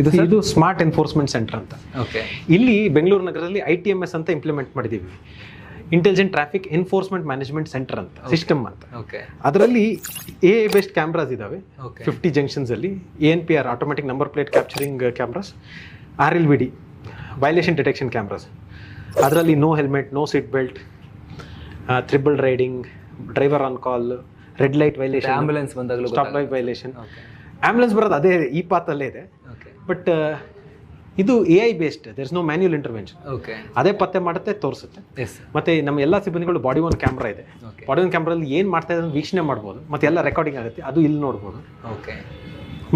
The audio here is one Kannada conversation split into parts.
ಇದು ಇದು ಸ್ಮಾರ್ಟ್ ಎನ್ಫೋರ್ಸ್ಮೆಂಟ್ ಸೆಂಟರ್ ಅಂತ. ಓಕೆ ಇಲ್ಲಿ ಬೆಂಗಳೂರು ನಗರದಲ್ಲಿ ಐ ಟಿ ಎಂ ಎಸ್ ಅಂತ ಇಂಪ್ಲಿಮೆಂಟ್ ಮಾಡಿದ್ದೀವಿ. Intelligent traffic enforcement management centre ಅಂತ ಸಿಸ್ಟಮ್ ಅಂತ. ಅದರಲ್ಲಿ ಎ ಬೆಸ್ಟ್ ಕ್ಯಾಮ್ರಾಸ್ ಇದಾವೆ. ಫಿಫ್ಟಿ ಜಂಕ್ಷನ್ಸ್ ಅಲ್ಲಿ A N P R automatic number plate capturing cameras R L V D violation detection cameras ಅದರಲ್ಲಿ no helmet no seat belt triple riding driver on call red light violation ambulance ಬಂದಾಗಲೂ ಸ್ಟಾಪ್ ಲೈಟ್ ವೈಲೇಷನ್ ಆಂಬುಲೆನ್ಸ್ ಬರೋದು ಅದೇ ಈ ಪಾತಲ್ಲೇ ಇದೆ. ಬಟ್ ಇದು A I based there is no manual intervention okay ಅದೇ ಪತ್ತೆ ಮಾಡುತ್ತೆ ತೋರಿಸುತ್ತೆ. ಮತ್ತೆ ನಮ್ಮ ಎಲ್ಲ ಸಿಬ್ಬಂದಿಗಳು ಬಾಡಿ ಒನ್ ಕ್ಯಾಮ್ರಾ ಇದೆ. ಬಾಡಿ ಒನ್ ಕ್ಯಾಮ್ರಲ್ಲಿ ಏನು ಮಾಡ್ತಾ ಇದ್ದಾರೆ ವೀಕ್ಷಣೆ ಮಾಡ್ಬೋದು. ಮತ್ತೆ ಎಲ್ಲ ರೆಕಾರ್ಡಿಂಗ್ ಆಗುತ್ತೆ. ಅದು ಇಲ್ಲಿ ನೋಡ್ಬೋದು. ಓಕೆ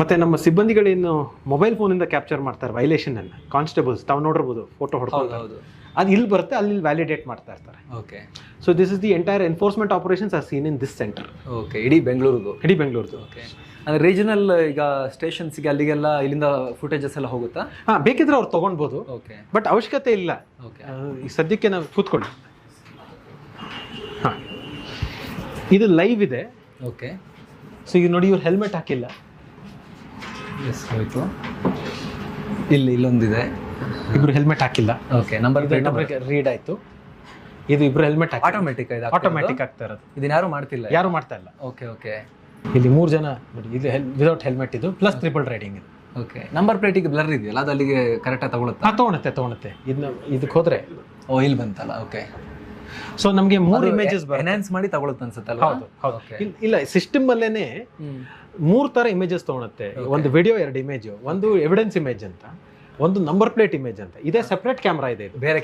ಮತ್ತೆ ನಮ್ಮ ಸಿಬ್ಬಂದಿಗಳೇನು ಮೊಬೈಲ್ ಫೋನಿಂದ ಕ್ಯಾಪ್ಚರ್ ಮಾಡ್ತಾರೆ ವೈಲೇಷನ್ ಅನ್ನ. ಕಾನ್ಸ್ಟೇಬಲ್ಸ್ ತಾವು ನೋಡಿರ್ಬೋದು ಫೋಟೋ ಹೊಡ್ಕೊಂಡು ಅದು ಇಲ್ಲಿ ಬರುತ್ತೆ ಅಲ್ಲಿ ವ್ಯಾಲಿಡೇಟ್ ಮಾಡ್ತಾ ಇರ್ತಾರೆ. Okay so this is the entire enforcement operations are seen in this centre okay ಇಡೀ ಬೆಂಗಳೂರಿಗೂ ಇಡೀ ಬೆಂಗಳೂರದು ಓಕೆ ಅಂದರೆ ರೀಜನಲ್ ಈಗ ಸ್ಟೇಷನ್ಸ್ಗೆ ಅಲ್ಲಿಗೆಲ್ಲ ಇಲ್ಲಿಂದ ಫುಟೇಜಸ್ ಎಲ್ಲ ಹೋಗುತ್ತಾ? ಹಾಂ ಬೇಕಿದ್ರೆ ಅವ್ರು ತೊಗೊಳ್ಬೋದು. ಓಕೆ ಬಟ್ ಅವಶ್ಯಕತೆ ಇಲ್ಲ. ಓಕೆ ಈ ಸದ್ಯಕ್ಕೆ ನಾವು ಕೂತ್ಕೊಳ್ಳಿ. ಹಾಂ. ಇದು ಲೈವ್ ಇದೆ. ಓಕೆ ಸೊ ಈಗ ನೋಡಿ ಇವ್ರು ಹೆಲ್ಮೆಟ್ ಹಾಕಿಲ್ಲ. ಎಸ್ ಆಯಿತು. ಇಲ್ಲಿ ಇಲ್ಲೊಂದಿದೆ. ಇಬ್ರು ಹೆಲ್ಮೆಟ್ ಹಾಕಿಲ್ಲ. ಓಕೆ ನಂಬರ್ ರೀಡ್ ಆಯ್ತು. ಇದು ಇಬ್ರು ಹೆಲ್ಮೆಟ್ ಹಾಕಿ ಆಟೋಮೆಟಿಕ್ ಇದು ಆಟೋಮ್ಯಾಟಿಕ್ ಆಗ್ತಾ ಇರೋದು. ಇದನ್ನ ಯಾರು ಮಾಡ್ತಿಲ್ಲ? ಯಾರು ಮಾಡ್ತಾ ಇಲ್ಲ. ಓಕೆ ಓಕೆ ಇಲ್ಲಿ ಮೂರು ಜನ ಇದು ವಿದೌಟ್ ಹೆಲ್ಮೆಟ್ ಇದು ಪ್ಲಸ್ ಟ್ರಿಪಲ್ ರೈಡಿಂಗ್ ಇದು. ಓಕೆ ನಂಬರ್ ಪ್ಲೇಟಿಗೆ ಬ್ಲರ್ ಇದೆಯಲ್ಲ ಅದು ಅಲ್ಲಿಗೆ ಕರೆಕ್ಟಾಗಿ ತಗೊಳುತ್ತೆ? ತಗೊಳುತ್ತೆ ತಗೊಳುತ್ತೆ. ಇದನ್ನ ಇದಕ್ಕೆ ಹೋದ್ರೆ. ಓ ಇಲ್ಲಿ ಬಂತಲ್ಲ ಓಕೆ ಸೊ ನಮಗೆ ಮೂರು ಇಮೇಜಸ್ ಎನ್ಹಾನ್ಸ್ ಮಾಡಿ ತಗೊಳುತ್ತೆ ಅನ್ಸುತ್ತಲ್ಲ ಹೌದು. ಇಲ್ಲ ಸಿಸ್ಟಮ್ ಅಲ್ಲೇನೆ ಮೂರು ತರ ಇಮೇಜಸ್ ತಗೊಳುತ್ತೆ. ಒಂದು ವಿಡಿಯೋ ಎರಡು ಇಮೇಜ್ ಒಂದು ಎವಿಡೆನ್ಸ್ ಇಮೇಜ್ ಅಂತ. ಒಂದು ನಂಬರ್ ಪ್ಲೇಟ್ ಇಮೇಜ್ ಅಂತ. ಇದೇ ಸೆಪರೇಟ್ ಕ್ಯಾಮ್ರಾ ಇದೆ ಬೇರೆ